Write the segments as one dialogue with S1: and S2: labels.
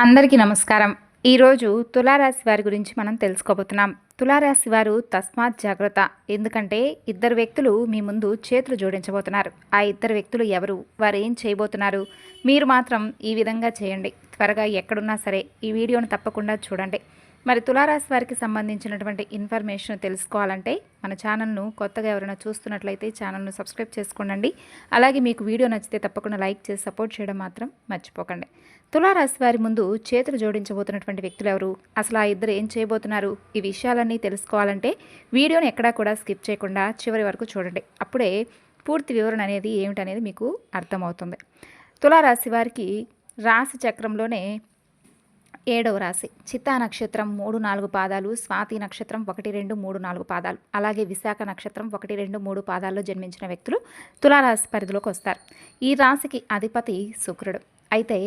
S1: అందరికీ నమస్కారం. ఈరోజు తులారాశి వారి గురించి మనం తెలుసుకోబోతున్నాం. తులారాశి వారు తస్మాత్ జాగ్రత్త. ఎందుకంటే ఇద్దరు వ్యక్తులు మీ ముందు చేతులు జోడించబోతున్నారు. ఆ ఇద్దరు వ్యక్తులు ఎవరు? వారు ఏం చేయబోతున్నారు? మీరు మాత్రం ఈ విధంగా చేయండి. త్వరగా ఎక్కడున్నా సరే ఈ వీడియోను తప్పకుండా చూడండి. మరి తులారాశి వారికి సంబంధించినటువంటి ఇన్ఫర్మేషన్ తెలుసుకోవాలంటే మన ఛానల్ను కొత్తగా ఎవరైనా చూస్తున్నట్లయితే ఛానల్ను సబ్స్క్రైబ్ చేసుకోండి. అలాగే మీకు వీడియో నచ్చితే తప్పకుండా లైక్ చేసి సపోర్ట్ చేయడం మాత్రం మర్చిపోకండి. తులారాశి వారి ముందు చేతులు జోడించబోతున్నటువంటి వ్యక్తులు ఎవరు? అసలు ఆ ఇద్దరు ఏం చేయబోతున్నారు? ఈ విషయాలన్నీ తెలుసుకోవాలంటే వీడియోని ఎక్కడా కూడా స్కిప్ చేయకుండా చివరి వరకు చూడండి. అప్పుడే పూర్తి వివరణ అనేది ఏమిటనేది మీకు అర్థమవుతుంది. తులారాశి వారికి రాశి చక్రంలోనే ఏడవ రాశి. చిత్తా నక్షత్రం మూడు నాలుగు పాదాలు స్వాతి నక్షత్రం ఒకటి రెండు మూడు నాలుగు పాదాలు. అలాగే విశాఖ నక్షత్రం ఒకటి రెండు మూడు పాదాల్లో జన్మించిన వ్యక్తులు తులారాశి పరిధిలోకి వస్తారు. ఈ రాశికి అధిపతి శుక్రుడు. అయితే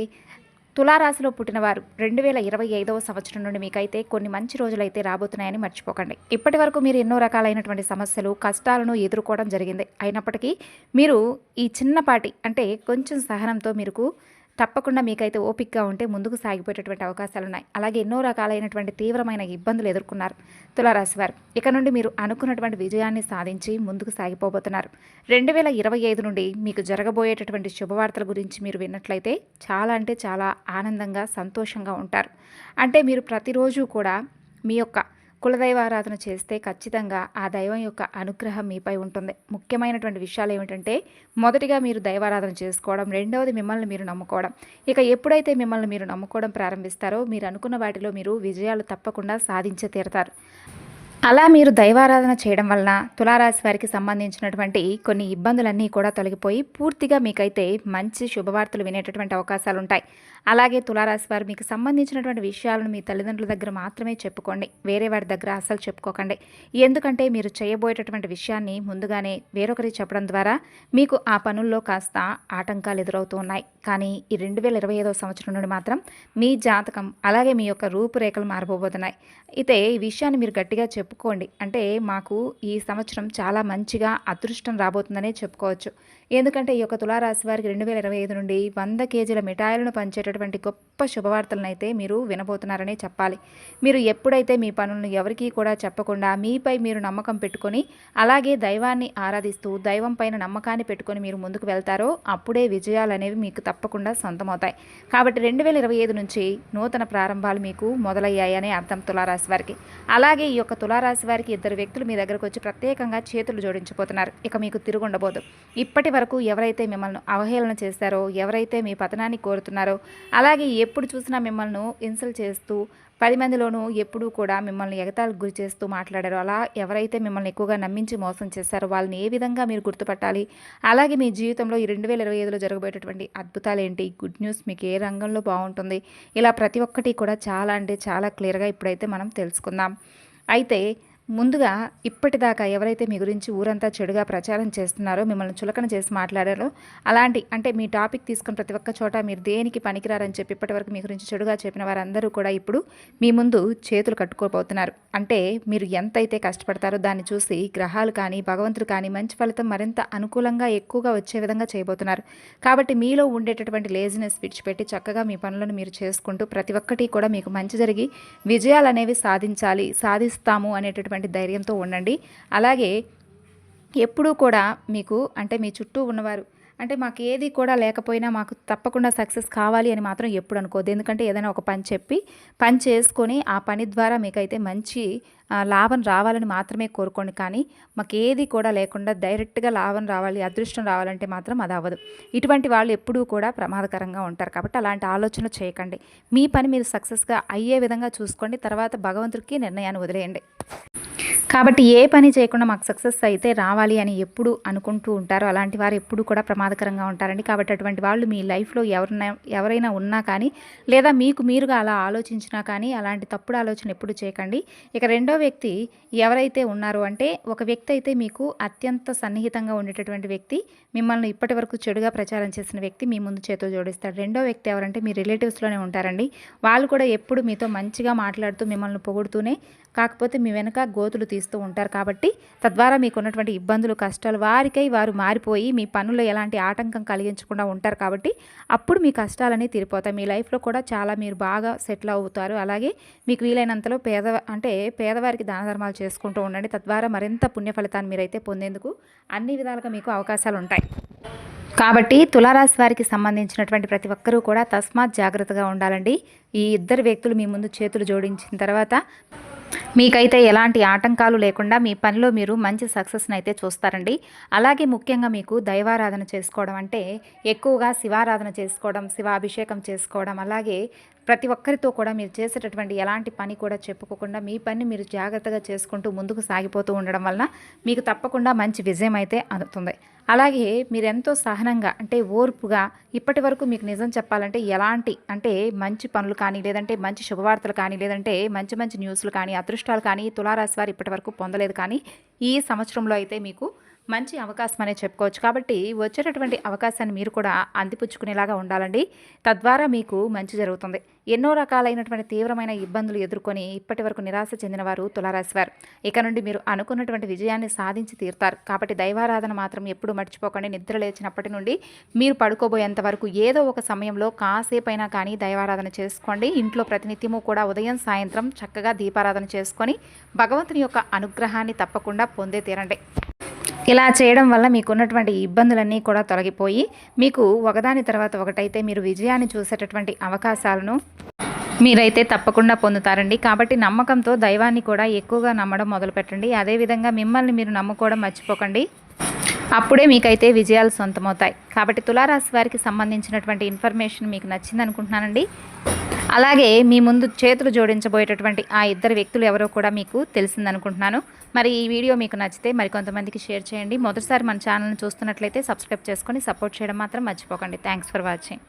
S1: తులారాశిలో పుట్టినవారు రెండు వేల ఇరవై ఐదవ సంవత్సరం నుండి మీకైతే కొన్ని మంచి రోజులైతే రాబోతున్నాయని మర్చిపోకండి. ఇప్పటి వరకు మీరు ఎన్నో రకాలైనటువంటి సమస్యలు కష్టాలను ఎదుర్కోవడం జరిగింది. అయినప్పటికీ మీరు ఈ చిన్నపాటి అంటే కొంచెం సహనంతో మీకు తప్పకుండా మీకైతే ఓపిక్గా ఉంటే ముందుకు సాగిపోయేటటువంటి అవకాశాలు ఉన్నాయి అలాగే ఎన్నో రకాలైనటువంటి తీవ్రమైన ఇబ్బందులు ఎదుర్కొన్నారు తులారాశి వారు. ఇక నుండి మీరు అనుకున్నటువంటి విజయాన్ని సాధించి ముందుకు సాగిపోబోతున్నారు. రెండు వేల ఇరవై ఐదు నుండి మీకు జరగబోయేటటువంటి శుభవార్తల గురించి మీరు విన్నట్లయితే చాలా అంటే చాలా ఆనందంగా సంతోషంగా ఉంటారు. అంటే మీరు ప్రతిరోజు కూడా మీ యొక్క కులదైవారాధన చేస్తే ఖచ్చితంగా ఆ దైవం యొక్క అనుగ్రహం మీపై ఉంటుంది. ముఖ్యమైనటువంటి విషయాలు ఏమిటంటే మొదటిగా మీరు దైవారాధన చేసుకోవడం రెండవది మిమ్మల్ని మీరు నమ్ముకోవడం. ఇక ఎప్పుడైతే మిమ్మల్ని మీరు నమ్ముకోవడం ప్రారంభిస్తారో మీరు అనుకున్న వాటిలో మీరు విజయాలు తప్పకుండా సాధించే తీరతారు. అలా మీరు దైవారాధన చేయడం వలన తులారాశి వారికి సంబంధించినటువంటి కొన్ని ఇబ్బందులన్నీ కూడా తొలగిపోయి పూర్తిగా మీకైతే మంచి శుభవార్తలు వినేటటువంటి అవకాశాలు ఉంటాయి అలాగే తులారాశి వారు మీకు సంబంధించినటువంటి విషయాలను మీ తల్లిదండ్రుల దగ్గర మాత్రమే చెప్పుకోండి. వేరే వారి దగ్గర అస్సలు చెప్పుకోకండి. ఎందుకంటే మీరు చేయబోయేటటువంటి విషయాన్ని ముందుగానే వేరొకరికి చెప్పడం ద్వారా మీకు ఆ పనుల్లో కాస్త ఆటంకాలు ఎదురవుతూ ఉన్నాయి. కానీ ఈ రెండు వేల ఇరవై ఐదవ సంవత్సరం నుండి మాత్రం మీ జాతకం అలాగే మీ యొక్క రూపురేఖలు మారిపోబోతున్నాయి అయితే ఈ విషయాన్ని మీరు గట్టిగా చెప్పు చెప్పుకోండి. అంటే మాకు ఈ సంవత్సరం చాలా మంచిగా అదృష్టం రాబోతుందనే చెప్పుకోవచ్చు. ఎందుకంటే ఈ యొక్క తులారాశి వారికి రెండు వేల ఇరవై ఐదు నుండి వంద కేజీల మిఠాయిలను పంచేటటువంటి గొప్ప శుభవార్తలను అయితే మీరు వినబోతున్నారనే చెప్పాలి. మీరు ఎప్పుడైతే మీ పనులను ఎవరికీ కూడా చెప్పకుండా మీపై మీరు నమ్మకం పెట్టుకొని అలాగే దైవాన్ని ఆరాధిస్తూ దైవం పైన నమ్మకాన్ని పెట్టుకొని మీరు ముందుకు వెళ్తారో అప్పుడే విజయాలు అనేవి మీకు తప్పకుండా సొంతమవుతాయి. కాబట్టి రెండు వేల ఇరవై ఐదు నుంచి నూతన ప్రారంభాలు మీకు మొదలయ్యాయనే అర్థం తులారాశి వారికి. అలాగే ఈ యొక్క తులారాశి వారికి ఇద్దరు వ్యక్తులు మీ దగ్గరకు వచ్చి ప్రత్యేకంగా చేతులు జోడించబోతున్నారు. ఇక మీకు తిరుగుండబోదు. ఇప్పటి వరకు ఎవరైతే మిమ్మల్ని అవహేళన చేస్తారో ఎవరైతే మీ పతనాన్ని కోరుతున్నారో అలాగే ఎప్పుడు చూసినా మిమ్మల్ని ఇన్సల్ట్ చేస్తూ పది మందిలోనూ ఎప్పుడూ కూడా మిమ్మల్ని ఎగతాలకు గురి చేస్తూ మాట్లాడారో అలా ఎవరైతే మిమ్మల్ని ఎక్కువగా నమ్మించి మోసం చేస్తారో వాళ్ళని ఏ విధంగా మీరు గుర్తుపట్టాలి? అలాగే మీ జీవితంలో ఈ రెండు వేల ఇరవై ఐదులో జరగబోయేటటువంటి అద్భుతాలు ఏంటి గుడ్ న్యూస్ మీకు ఏ రంగంలో బాగుంటుంది? ఇలా ప్రతి ఒక్కటి కూడా చాలా అంటే చాలా క్లియర్గా ఇప్పుడైతే మనం తెలుసుకుందాం. అయితే ముందుగా ఇప్పటిదాకా ఎవరైతే మీ గురించి ఊరంతా చెడుగా ప్రచారం చేస్తున్నారో మిమ్మల్ని చులకన చేసి మాట్లాడారో అలాంటి అంటే మీ టాపిక్ తీసుకుని ప్రతి ఒక్క చోట మీరు దేనికి పనికిరారని చెప్పి ఇప్పటివరకు మీ గురించి చెడుగా చెప్పిన వారందరూ కూడా ఇప్పుడు మీ ముందు చేతులు కట్టుకోబోతున్నారు. అంటే మీరు ఎంతైతే కష్టపడతారో దాన్ని చూసి గ్రహాలు కానీ భగవంతుడు కానీ మంచి ఫలితం మరింత అనుకూలంగా ఎక్కువగా వచ్చే విధంగా చేయబోతున్నారు. కాబట్టి మీలో ఉండేటటువంటి లేజినెస్ విడిచిపెట్టి చక్కగా మీ పనులను మీరు చేసుకుంటూ ప్రతి ఒక్కటి కూడా మీకు మంచి జరిగి విజయాలు అనేవి సాధించాలి సాధిస్తాము అనేటటువంటి అనేటువంటి ధైర్యంతో ఉండండి. అలాగే ఎప్పుడూ కూడా మీకు అంటే మీ చుట్టూ ఉన్నవారు అంటే మాకు ఏది కూడా లేకపోయినా మాకు తప్పకుండా సక్సెస్ కావాలి అని మాత్రం ఎప్పుడు అనుకోదు ఎందుకంటే ఏదైనా ఒక పని చెప్పి పని చేసుకొని ఆ పని ద్వారా మీకైతే మంచి లాభం రావాలని మాత్రమే కోరుకోండి. కానీ మాకు ఏది కూడా లేకుండా డైరెక్ట్గా లాభం రావాలి అదృష్టం రావాలంటే మాత్రం అది అవ్వదు. ఇటువంటి వాళ్ళు ఎప్పుడూ కూడా ప్రమాదకరంగా ఉంటారు. కాబట్టి అలాంటి ఆలోచన చేయకండి. మీ పని మీరు సక్సెస్గా అయ్యే విధంగా చూసుకోండి. తర్వాత భగవంతుడికి నిర్ణయాన్ని వదిలేయండి. కాబట్టి ఏ పని చేయకుండా మాకు సక్సెస్ అయితే రావాలి అని ఎప్పుడు అనుకుంటూ ఉంటారో అలాంటి వారు ఎప్పుడు కూడా ప్రమాదకరంగా ఉంటారండి. కాబట్టి అటువంటి వాళ్ళు మీ లైఫ్లో ఎవరైనా ఎవరైనా ఉన్నా కానీ లేదా మీకు మీరుగా అలా ఆలోచించినా కానీ అలాంటి తప్పుడు ఆలోచన ఎప్పుడు చేయకండి. ఇక రెండో వ్యక్తి ఎవరైతే ఉన్నారో అంటే ఒక వ్యక్తి అయితే మీకు అత్యంత సన్నిహితంగా ఉండేటటువంటి వ్యక్తి మిమ్మల్ని ఇప్పటి వరకు చెడుగా ప్రచారం చేసిన వ్యక్తి మీ ముందు చేతులు జోడిస్తాడు. రెండో వ్యక్తి ఎవరంటే మీ రిలేటివ్స్లోనే ఉంటారండి. వాళ్ళు కూడా ఎప్పుడు మీతో మంచిగా మాట్లాడుతూ మిమ్మల్ని పొగుడుతూనే కాకపోతే మీ వెనక గోతులు తీస్తూ ఉంటారు కాబట్టి తద్వారా మీకు ఉన్నటువంటి ఇబ్బందులు కష్టాలు వారికై వారు మారిపోయి మీ పనుల్లో ఎలాంటి ఆటంకం కలిగించకుండా ఉంటారు కాబట్టి అప్పుడు మీ కష్టాలన్నీ తీరిపోతాయి. మీ లైఫ్లో కూడా చాలా మీరు బాగా సెటిల్ అవుతారు. అలాగే మీకు వీలైనంతలో పేద అంటే పేదవారికి దాన ధర్మాలు చేసుకుంటూ ఉండండి. తద్వారా మరింత పుణ్య ఫలితాన్ని మీరైతే పొందేందుకు అన్ని విధాలుగా మీకు అవకాశాలు ఉంటాయి. కాబట్టి తులారాశి వారికి సంబంధించినటువంటి ప్రతి ఒక్కరూ కూడా తస్మాత్ జాగ్రత్తగా ఉండాలండి. ఈ ఇద్దరు వ్యక్తులు మీ ముందు చేతులు జోడించిన తర్వాత మీకైతే ఎలాంటి ఆటంకాలు లేకుండా మీ పనిలో మీరు మంచి సక్సెస్ని అయితే చూస్తారండి. అలాగే ముఖ్యంగా మీకు దైవారాధన చేసుకోవడం అంటే ఎక్కువగా శివారాధన చేసుకోవడం శివాభిషేకం చేసుకోవడం అలాగే ప్రతి ఒక్కరితో కూడా మీరు చేసేటటువంటి ఎలాంటి పని కూడా చెప్పుకోకుండా మీ పని మీరు జాగ్రత్తగా చేసుకుంటూ ముందుకు సాగిపోతూ ఉండడం వలన మీకు తప్పకుండా మంచి విజయం అయితే అందుతుంది. అలాగే మీరెంతో సహనంగా అంటే ఓర్పుగా ఇప్పటి వరకు మీకు నిజం చెప్పాలంటే ఎలాంటి అంటే మంచి పనులు కానీ లేదంటే మంచి శుభవార్తలు కానీ లేదంటే మంచి మంచి న్యూస్లు కానీ అదృష్టాలు కానీ తులారాశి వారు ఇప్పటి వరకు పొందలేదు కానీ ఈ సంవత్సరంలో అయితే మీకు మంచి అవకాశం అనే చెప్పుకోవచ్చు. కాబట్టి వచ్చేటటువంటి అవకాశాన్ని మీరు కూడా అందిపుచ్చుకునేలాగా ఉండాలండి. తద్వారా మీకు మంచి జరుగుతుంది. ఎన్నో రకాలైనటువంటి తీవ్రమైన ఇబ్బందులు ఎదుర్కొని ఇప్పటి వరకు నిరాశ చెందిన వారు. తులారాశివారు ఇక నుండి మీరు అనుకున్నటువంటి విజయాన్ని సాధించి తీరుతారు. కాబట్టి దైవారాధన మాత్రం ఎప్పుడు మర్చిపోకండి. నిద్ర లేచినప్పటి నుండి మీరు పడుకోబోయేంత వరకు ఏదో ఒక సమయంలో కాసేపైనా కానీ దైవారాధన చేసుకోండి. ఇంట్లో ప్రతినిత్యము కూడా ఉదయం సాయంత్రం చక్కగా దీపారాధన చేసుకొని భగవంతుని యొక్క అనుగ్రహాన్ని తప్పకుండా పొందే తీరండి. ఇలా చేయడం వల్ల మీకు ఉన్నటువంటి ఇబ్బందులన్నీ కూడా తొలగిపోయి మీకు ఒకదాని తర్వాత ఒకటైతే మీరు విజయాన్ని చూసేటటువంటి అవకాశాలను మీరైతే తప్పకుండా పొందుతారండి. కాబట్టి నమ్మకంతో దైవాన్ని కూడా ఎక్కువగా నమ్మడం మొదలుపెట్టండి. అదేవిధంగా మిమ్మల్ని మీరు నమ్ముకోవడం మర్చిపోకండి. అప్పుడే మీకైతే విజయాలు సొంతమవుతాయి. కాబట్టి తులారాశి వారికి సంబంధించినటువంటి ఇన్ఫర్మేషన్ మీకు నచ్చింది అనుకుంటున్నానండి అలాగే మీ ముందు చేతులు జోడించబోయేటటువంటి ఆ ఇద్దరు వ్యక్తులు ఎవరో కూడా మీకు తెలిసిందనుకుంటున్నాను. మరి ఈ వీడియో మీకు నచ్చితే మరి కొంతమందికి షేర్ చేయండి. మొదటిసారి మన ఛానల్ని చూస్తున్నట్లయితే సబ్స్క్రైబ్ చేసుకొని సపోర్ట్ చేయడం మాత్రం మర్చిపోకండి. Thanks for watching